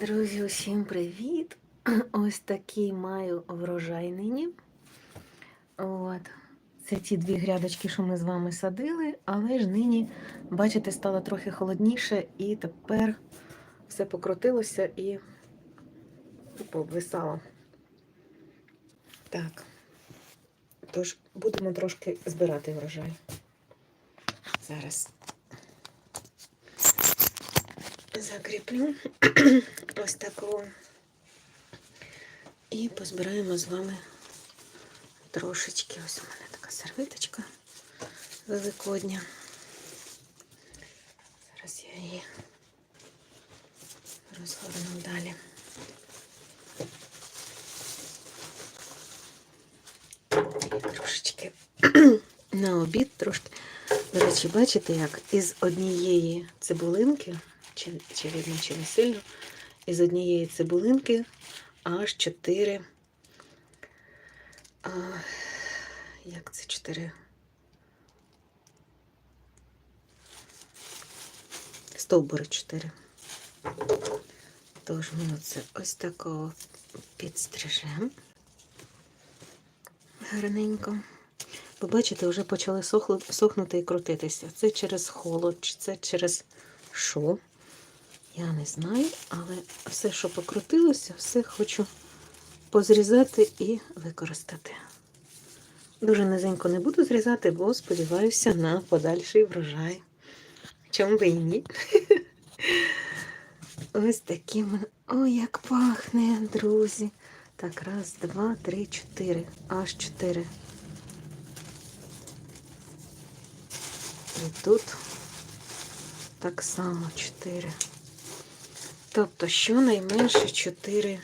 Друзі, усім привіт! Ось такий маю врожай нині. От. Це ті дві грядочки, що ми з вами садили, але ж нині, бачите, стало трохи холодніше, і тепер все покрутилося і пообвисало. Так. Тож будемо трошки збирати врожай. Зараз закріплю ось таку. І позбираємо з вами трошечки. Ось у мене така сервиточка великодня. Зараз я її розгорну далі. Трошечки на обід трошки. До речі, бачите, як із однієї цибулинки, чи, чи видно, чи не сильно, із однієї цибулинки аж чотири. А, як це чотири? Стовбури чотири. Тож ми оце ось такого підстрижемо гарненько. Ви бачите, вже почали сохнути і крутитися. Це через холод, це через що? Я не знаю, але все, що покрутилося, все хочу позрізати і використати. Дуже низенько не буду зрізати, бо сподіваюся на подальший врожай. Чому би і ні? Ось такі мене. Ой, як пахне, друзі. Так, раз, два, три, чотири. Аж чотири. І тут так само чотири. Тобто, щонайменше чотири.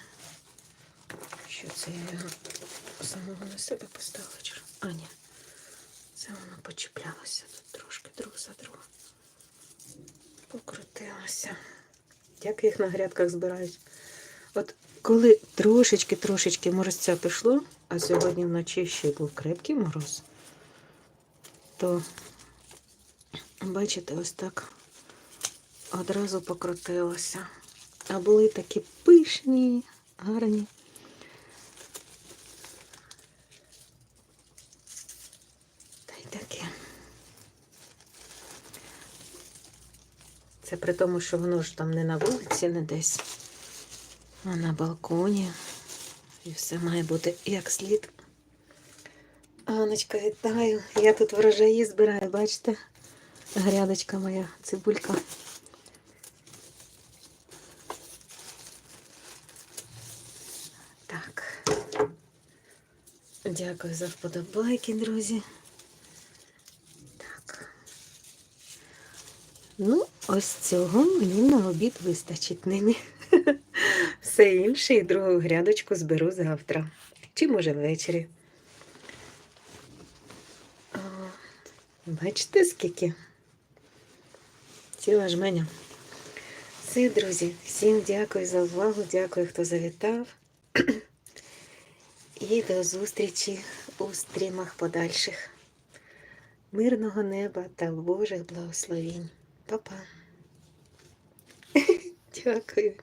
Що це я його самого на себе поставила? А, ні. Це воно почіплялося тут трошки друг за другом. Покрутилося. Як їх на грядках збирають? От коли трошечки-трошечки морозця пішло, а сьогодні вночі ще й був крепкий мороз, то бачите, ось так одразу покрутилося. А були такі пишні, гарні. Та й таке. Це при тому, що воно ж там не на вулиці, не десь, а на балконі. І все має бути як слід. Аночка, вітаю. Я тут врожаї збираю, бачите? Грядочка моя, цибулька. Так. Дякую за вподобайки, друзі. Так. Ну, ось цього мені на обід вистачить нині. Все інше і другу грядочку зберу завтра. Чи може ввечері. Бачите, скільки? Ціла жменя. Все, друзі, всім дякую за увагу, дякую, хто завітав. І до зустрічі у стрімах подальших. Мирного неба та Божих благословінь. Па-па. Дякую.